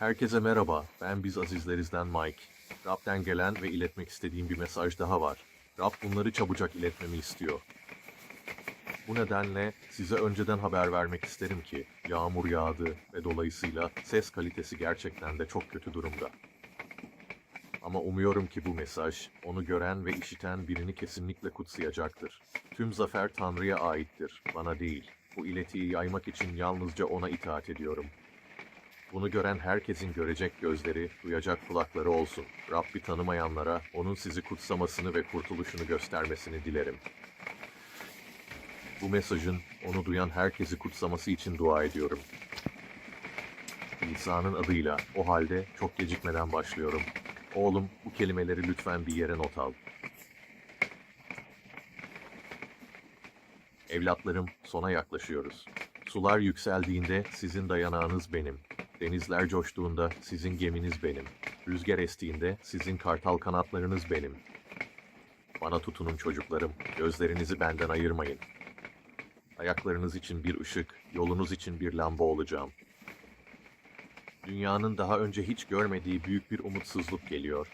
Herkese merhaba, ben biz azizlerizden Mike. Rab'den gelen ve iletmek istediğim bir mesaj daha var. Rab bunları çabucak iletmemi istiyor. Bu nedenle size önceden haber vermek isterim ki yağmur yağdı ve dolayısıyla ses kalitesi gerçekten de çok kötü durumda. Ama umuyorum ki bu mesaj onu gören ve işiten birini kesinlikle kutsayacaktır. Tüm zafer Tanrı'ya aittir, bana değil. Bu iletiyi yaymak için yalnızca ona itaat ediyorum. Bunu gören herkesin görecek gözleri, duyacak kulakları olsun. Rabbi tanımayanlara onun sizi kutsamasını ve kurtuluşunu göstermesini dilerim. Bu mesajın onu duyan herkesi kutsaması için dua ediyorum. İsa'nın adıyla o halde çok gecikmeden başlıyorum. Oğlum bu kelimeleri lütfen bir yere not al. Evlatlarım sona yaklaşıyoruz. Sular yükseldiğinde sizin dayanağınız benim. Denizler coştuğunda sizin geminiz benim. Rüzgar estiğinde sizin kartal kanatlarınız benim. Bana tutunun çocuklarım, gözlerinizi benden ayırmayın. Ayaklarınız için bir ışık, yolunuz için bir lamba olacağım. Dünyanın daha önce hiç görmediği büyük bir umutsuzluk geliyor.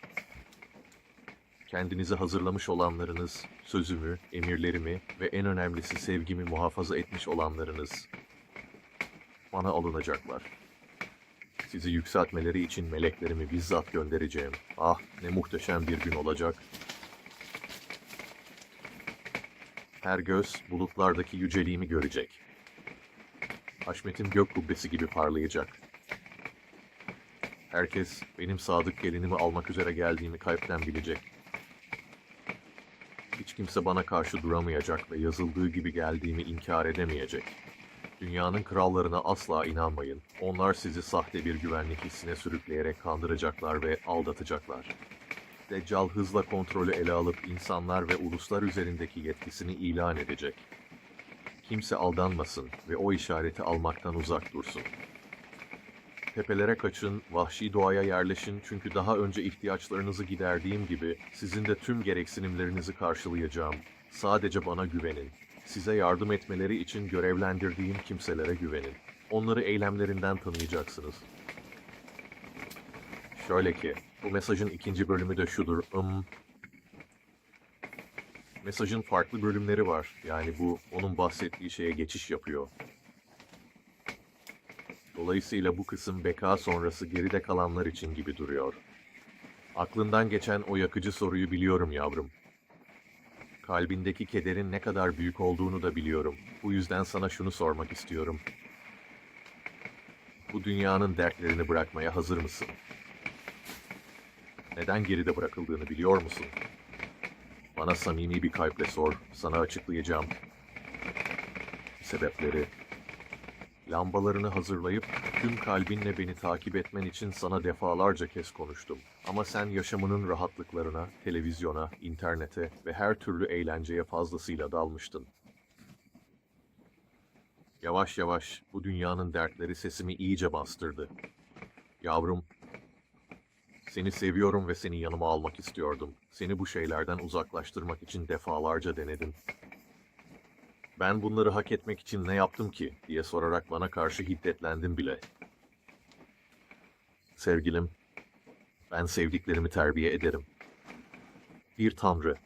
Kendinizi hazırlamış olanlarınız, sözümü, emirlerimi ve en önemlisi sevgimi muhafaza etmiş olanlarınız bana alınacaklar. Sizi yükseltmeleri için meleklerimi bizzat göndereceğim. Ah ne muhteşem bir gün olacak. Her göz bulutlardaki yüceliğimi görecek. Haşmetim gök kubbesi gibi parlayacak. Herkes benim sadık gelinimi almak üzere geldiğimi kalpten bilecek. Hiç kimse bana karşı duramayacak ve yazıldığı gibi geldiğimi inkar edemeyecek. Dünyanın krallarına asla inanmayın. Onlar sizi sahte bir güvenlik hissine sürükleyerek kandıracaklar ve aldatacaklar. Deccal hızla kontrolü ele alıp insanlar ve uluslar üzerindeki yetkisini ilan edecek. Kimse aldanmasın ve o işareti almaktan uzak dursun. Tepelere kaçın, vahşi doğaya yerleşin çünkü daha önce ihtiyaçlarınızı giderdiğim gibi sizin de tüm gereksinimlerinizi karşılayacağım. Sadece bana güvenin. Size yardım etmeleri için görevlendirdiğim kimselere güvenin. Onları eylemlerinden tanıyacaksınız. Şöyle ki, bu mesajın ikinci bölümü de şudur. ım. mesajın farklı bölümleri var. Yani bu onun bahsettiği şeye geçiş yapıyor. Dolayısıyla bu kısım beka sonrası geride kalanlar için gibi duruyor. Aklından geçen o yakıcı soruyu biliyorum yavrum. Kalbindeki kederin ne kadar büyük olduğunu da biliyorum. Bu yüzden sana şunu sormak istiyorum. Bu dünyanın dertlerini bırakmaya hazır mısın? Neden geride bırakıldığını biliyor musun? Bana samimi bir kalple sor, sana açıklayacağım. Sebepleri. Lambalarını hazırlayıp tüm kalbinle beni takip etmen için sana defalarca kez konuştum. Ama sen yaşamının rahatlıklarına, televizyona, internete ve her türlü eğlenceye fazlasıyla dalmıştın. Yavaş yavaş bu dünyanın dertleri sesimi iyice bastırdı. Yavrum, seni seviyorum ve seni yanıma almak istiyordum. Seni bu şeylerden uzaklaştırmak için defalarca denedim. Ben bunları hak etmek için ne yaptım ki diye sorarak bana karşı hiddetlendin bile. Sevgilim, ben sevdiklerimi terbiye ederim. Bir tanrı.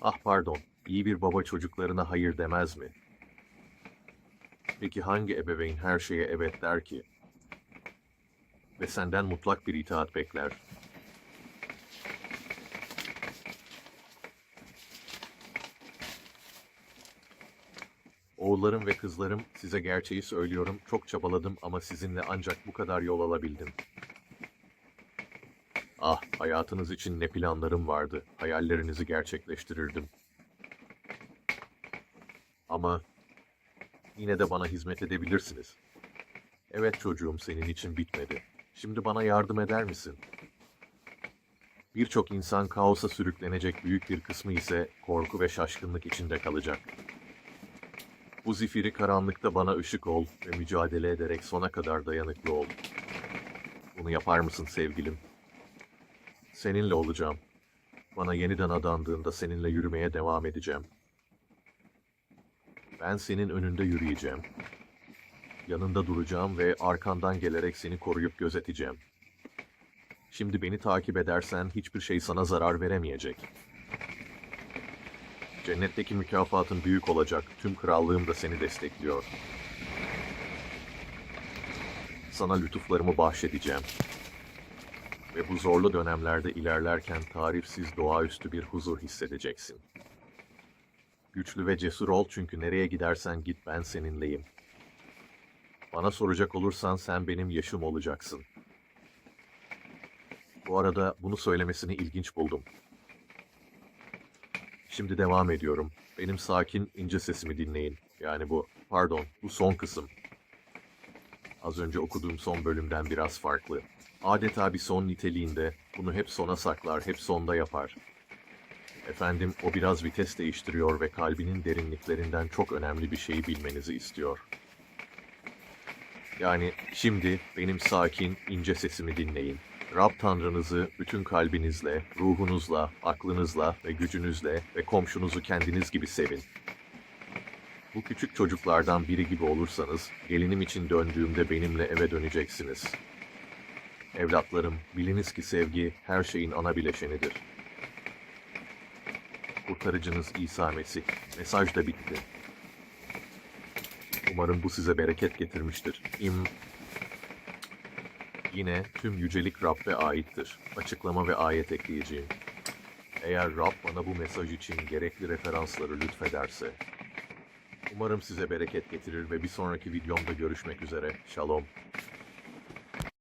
Ah pardon, iyi bir baba çocuklarına hayır demez mi? Peki hangi ebeveyn her şeye evet der ki? Ve senden mutlak bir itaat bekler. Oğullarım ve kızlarım, size gerçeği söylüyorum. Çok çabaladım ama sizinle ancak bu kadar yol alabildim. Ah, hayatınız için ne planlarım vardı. Hayallerinizi gerçekleştirirdim. Ama yine de bana hizmet edebilirsiniz. Evet çocuğum senin için bitmedi. Şimdi bana yardım eder misin? Birçok insan kaosa sürüklenecek büyük bir kısmı ise korku ve şaşkınlık içinde kalacak. Bu zifiri karanlıkta bana ışık ol ve mücadele ederek sona kadar dayanıklı ol. Bunu yapar mısın sevgilim? Seninle olacağım. Bana yeniden adandığında seninle yürümeye devam edeceğim. Ben senin önünde yürüyeceğim. Yanında duracağım ve arkandan gelerek seni koruyup gözeteceğim. Şimdi beni takip edersen hiçbir şey sana zarar veremeyecek. Cennetteki mükafatın büyük olacak. Tüm krallığım da seni destekliyor. Sana lütuflarımı bahşedeceğim. Ve bu zorlu dönemlerde ilerlerken tarifsiz doğaüstü bir huzur hissedeceksin. Güçlü ve cesur ol çünkü nereye gidersen git ben seninleyim. Bana soracak olursan sen benim yaşım olacaksın. Bu arada bunu söylemesini ilginç buldum. Şimdi devam ediyorum. Benim sakin, ince sesimi dinleyin. Yani bu, pardon, bu son kısım. Az önce okuduğum son bölümden biraz farklı. Adeta bir son niteliğinde, bunu hep sona saklar, hep sonda yapar. Efendim, o biraz vites değiştiriyor ve kalbinin derinliklerinden çok önemli bir şeyi bilmenizi istiyor. Yani şimdi benim sakin, ince sesimi dinleyin. Rab Tanrınızı bütün kalbinizle, ruhunuzla, aklınızla ve gücünüzle ve komşunuzu kendiniz gibi sevin. Bu küçük çocuklardan biri gibi olursanız, gelinim için döndüğümde benimle eve döneceksiniz. Evlatlarım, biliniz ki sevgi her şeyin ana bileşenidir. Kurtarıcınız İsa Mesih. Mesaj da bitti. Umarım bu size bereket getirmiştir. İm Yine tüm yücelik Rab'be aittir. Açıklama ve ayet ekleyeceğim. Eğer Rab bana bu mesaj için gerekli referansları lütfederse. Umarım size bereket getirir ve bir sonraki videomda görüşmek üzere. Shalom.